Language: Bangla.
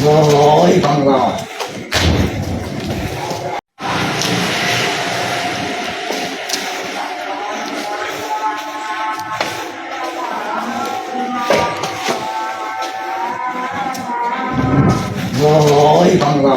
জয় বাংলা জয় বাংলা